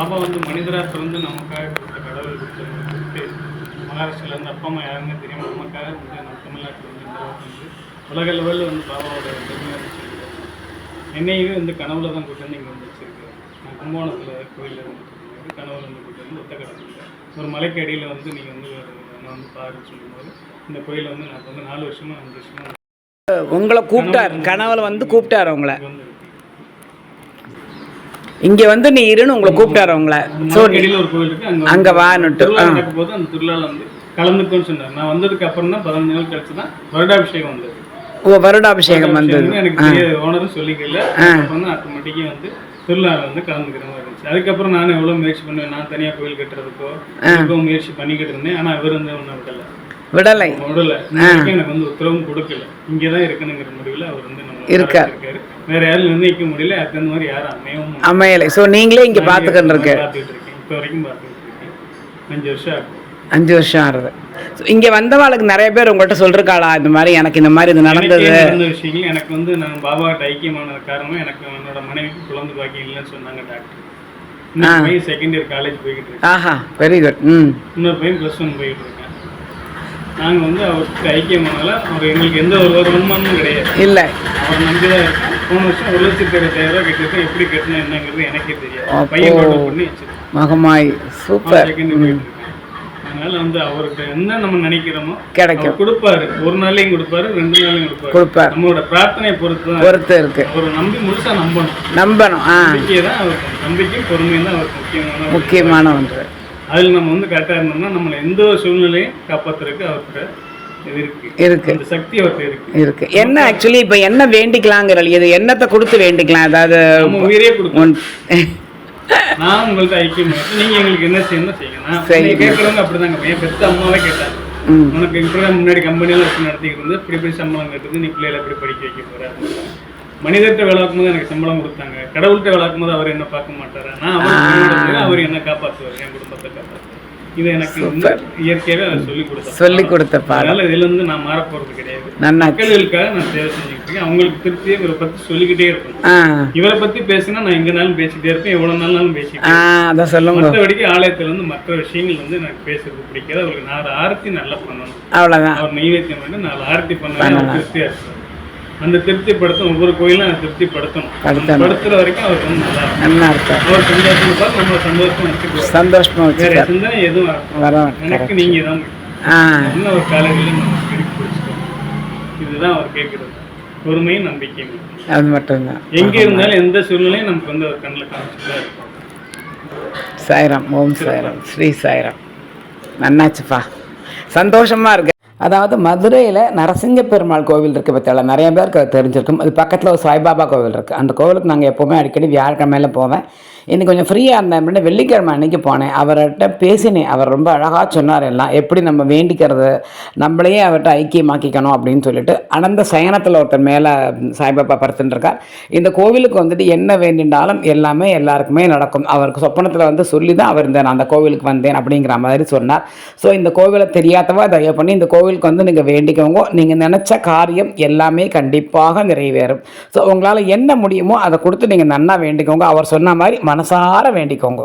பாபா வந்து மனிதராக பிறந்து நமக்காக கொடுத்த கடவுள் கொடுத்து மகாராஷ்டிரில் இருந்து அப்பா அம்மா யாருமே தெரியும் நமக்காக வந்து நம்ம தமிழ்நாட்டில் வந்து இந்த வந்து உலக லெவலில் வந்து பாபாவோட பெருமையாக வச்சிருக்காரு என்னையுமே வந்து கனவுல தான் கூட்டு வந்து இங்கே வந்து வச்சிருக்காரு. நான் கும்பகோணத்தில் கோயிலில் கூட்டிட்டு கனவுல வந்து கூட்டு வந்து ஒத்த கடவுள் ஒரு மலைக்கு அடியில் வந்து நீங்கள் வந்து நான் வந்து பாருன்னு சொல்லும்போது இந்த கோயிலை வந்து நான் வந்து நாலு வருஷமா அஞ்சு வருஷமா உங்களை கூப்பிட்டார். கனவுல வந்து கூப்பிட்டார் உங்களை இங்க வந்து நீ இருன்னு உங்களை கூப்பிட்டார் உங்களை இருக்கு அங்க வான்னுட்டு, அந்த திருவிழாவில் வந்து கலந்துக்கோன்னு சொன்னார். நான் வந்ததுக்கு அப்புறம் தான் பதினஞ்சு நாள் கழிச்சு தான் வருடாபிஷேகம் வந்தது. ஓ வருடாபிஷேகம் வந்தது. எனக்கு ஓனரும் சொல்லிக்கல. அப்புறம் தான் ஆட்டோமேட்டிக்காக வந்து திருவிழாவில் வந்து கலந்துக்கிற மாதிரி இருந்துச்சு. அதுக்கப்புறம் நான் எவ்வளோ முயற்சி பண்ணுவேன்? நான் தனியாக கோயில் கட்டுறதுக்கோ முயற்சி பண்ணிக்கிட்டு இருந்தேன். ஆனால் இவர் வந்து ஒன்றும் விடலை. விடலை. எனக்கு வந்து உத்தரவும் கொடுக்கல. இங்கே தான் இருக்கணுங்கிற முடிவில் அவர் வந்து நம்ம இருக்கார். வேற யாரும் நிர்ணயிக்க முடியல. தகுந்த மாதிரி யாரும் அமையவும். அமையலை. ஸோ நீங்களே இங்கே பார்த்துக்கிட்டு இருக்கு. இருக்கேன். இப்போ வரைக்கும் பார்த்துக்கிட்டு அஞ்சு வருஷம் ஆகும் அஞ்சு வருஷம் ஆறுது இங்கே வந்தவாளுக்கு நிறைய பேர் உங்கள்கிட்ட சொல்லிருக்காளா? இந்த மாதிரி எனக்கு இந்த மாதிரி இது நடந்தது. நடந்த விஷயங்கள். எனக்கு வந்து நான் பாபாட்ட ஐக்கியமான காரணம் எனக்கு என்னோட மனைவிக்கு குழந்தை பாக்கியம் இல்லைன்னு சொன்னாங்க டாக்டர். இன்னொரு பையன் செகண்ட் இயர் காலேஜ் போய்கிட்டு இருக்கேன் ஆஹா வெரி குட் ம். இன்னொரு பையன் ப்ளஸ் ஒன் போயிட்டு இருக்கேன் நாங்கள் வந்து அவருக்கு ஐக்கியமானால அவர் எங்களுக்கு எந்த ஒரு வருமானமும் கிடையாது. இல்லை. அவர் நம்பி தான் இருக்கேன் போன வருஷம் ஒரு லட்சத்தி இருபத்தாயிரம் ரூபாய் கட்டிருக்கேன் எப்படி கட்டணும் என்னங்கிறது எனக்கே தெரியாது. பையன் டோட்டல் பண்ணி மகமாய் சூப்பர் அதனால வந்து அவருக்கு என்ன நம்ம நினைக்கிறோமோ கிடைக்கும். கொடுப்பாரு. ஒரு நாளையும் கொடுப்பாரு ரெண்டு நாளையும் கொடுப்பாரு. கொடுப்பார். நம்மளோட பிரார்த்தனையை பொறுத்து தான் பொறுத்து இருக்கு. அவரை நம்பி முழுசா நம்பணும். நம்பணும் நம்பிக்கை தான் அவருக்கு நம்பிக்கையும் பொறுமையும் தான் அவருக்கு முக்கியமான ஒரு முக்கியமான ஒன்று. அதில் நம்ம வந்து கரெக்டாக இருந்தோம்னா நம்மளை எந்த ஒரு சூழ்நிலையும் காப்பாத்துறதுக்கு அவர்கிட்ட இருக்கு. சக்தி இருக்கு. இருக்கு. என்ன ஆக்சுவலி இப்போ என்ன வேண்டிக்கலாங்கிற இது என்னத்தை கொடுத்து வேண்டிக்கலாம்? அதாவது உயிரே கொடுக்கணும் நான் உங்கள்ட்ட ஐக்கியம் நீங்க எங்களுக்கு என்ன செய்யணும். நீங்க கேட்கறவங்க அப்படிதாங்க. என் பெத்த அம்மாவே கேட்டாங்க. உனக்கு இப்படி முன்னாடி கம்பெனியெல்லாம் வச்சு நடத்திக்கிட்டு இருந்து இப்படி இப்படி சம்பளம் கட்டுறது நீ பிள்ளைகளை எப்படி படிக்க வைக்க போற. மனிதர்கிட்ட வளர்க்கும் போது எனக்கு சம்பளம் கொடுத்தாங்க. கடவுள்கிட்ட வளர்க்கும் போது அவர் என்ன பார்க்க மாட்டாரா. நான் அவர் என்ன காப்பாற்றுவார் என் குடும்பத்தை காப்பாற்றுவார் இது எனக்கு வந்து இயற்கையாவே அவர் சொல்லி கொடுத்தார் சொல்லி கொடுத்த பாடம் அதனால இதுல இருந்து நான் மாற போறது கிடையாது. மக்களுக்காக நான் சேவை செஞ்சுக்கிட்டு இருக்கேன். அவங்களுக்கு திருப்தியை இவரை பத்தி சொல்லிக்கிட்டே ஆ. இவரை பத்தி பேசினா நான் எங்கனாலும் பேசிட்டே இருப்பேன். எவ்வளவு நாளும் பேசிட்டே ஆ அதை சொல்லுங்க. மற்றபடிக்கு ஆலயத்துல வந்து மற்ற விஷயங்கள் வந்து எனக்கு பேசுறது பிடிக்காது. அவருக்கு நாலு ஆரத்தி நல்லா பண்ணணும். அவ்வளோதான் அவர் நெய்வேத்தியம் வந்து நாலு ஆரத்தி அவர் திருப்தியா இருக்கும். அந்த திருப்திப்படுத்தும். ஒவ்வொரு கோயிலும் அதை திருப்திப்படுத்தணும். படுத்தணும். படுத்துற வரைக்கும் அவர் வந்து நல்லா நல்லா இருக்கும் அவர் சந்தோஷம் இருப்பார் நம்ம சந்தோஷம் வச்சுக்குவார். சந்தோஷமா வேற வச்சுக்க சிந்தனை எதுவும். வர எனக்கு நீங்க தான் ஒரு காலையில் நம்ம இதுதான் அவர் கேட்குறது. பொறுமையும் நம்பிக்கையும். அது மட்டும்தான். எங்க இருந்தாலும் எந்த சூழ்நிலையும் நமக்கு வந்து அவர் கண்ணில் காமிச்சுட்டு இருக்கும் சாய்ராம் ஓம் சாய்ராம். ஸ்ரீ சாய்ராம். நன்னாச்சுப்பா. சந்தோஷமா இருக்கு. அதாவது மதுரையில் நரசிங்க பெருமாள் கோவில் இருக்குது பற்றியால நிறைய பேருக்கு அது தெரிஞ்சிருக்கும். அது பக்கத்தில் ஒரு சாய்பாபா கோவில் இருக்குது அந்த கோவிலுக்கு நாங்கள் எப்போவுமே அடிக்கடி வியாழக்கிழமையில போவேன். இன்னைக்கு கொஞ்சம் ஃப்ரீயாக இருந்தேன். அப்படின்னு வெள்ளிக்கிழமை அன்னைக்கு போனேன். அவர்கிட்ட பேசினேன். அவர் ரொம்ப அழகாக சொன்னார் எல்லாம். எப்படி நம்ம வேண்டிக்கிறது? நம்மளையே அவர்கிட்ட ஐக்கியமாக்கிக்கணும் அப்படின்னு சொல்லிட்டு அனந்த சயனத்தில் ஒருத்தர் மேலே சாய்பாபா படுத்துட்டுருக்கார். இந்த கோவிலுக்கு வந்துட்டு என்ன வேண்டினாலும் எல்லாமே எல்லாருக்குமே நடக்கும். அவருக்கு சொப்பனத்தில் வந்து சொல்லி தான் அவர் இந்த நான் அந்த கோவிலுக்கு வந்தேன் அப்படிங்கிற மாதிரி சொன்னார். ஸோ இந்த கோவிலை தெரியாதவா தயவு பண்ணி இந்த கோவிலுக்கு வந்து நீங்கள் வேண்டிக்கோங்க. நீங்கள் நினச்ச காரியம் எல்லாமே கண்டிப்பாக நிறைவேறும். ஸோ உங்களால் என்ன முடியுமோ அதை கொடுத்து நீங்கள் நன்னா வேண்டிக்கோங்க. அவர் சொன்ன மாதிரி மன மனசார வேண்டிக்கோங்க.